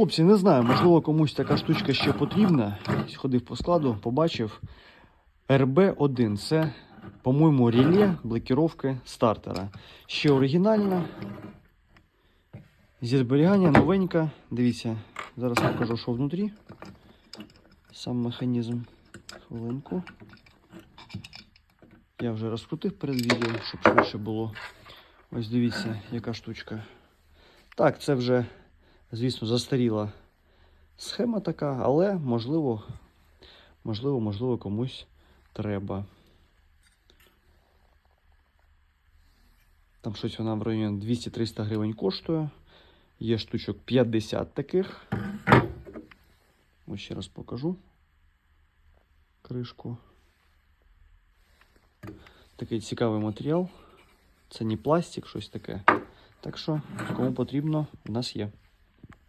Хлопці, не знаю, можливо, комусь така штучка ще потрібна. Ходив по складу, побачив. РБ1 це, по-моєму, реле блокировки стартера. Ще оригінальна. Зі зберігання новенька. Дивіться, зараз покажу, що внутрі. Сам механізм. Хвилинку. Я вже розкрутив перед відео, щоб швидше було. Ось дивіться, яка штучка. Так, це вже, звісно, застаріла схема така, але можливо, можливо, можливо, комусь треба. Там щось вона в районі 200-300 гривень коштує. Є штучок 50 таких. Ось ще раз покажу кришку. Такий цікавий матеріал. Це не пластик, щось таке. Так що, кому потрібно, у нас є.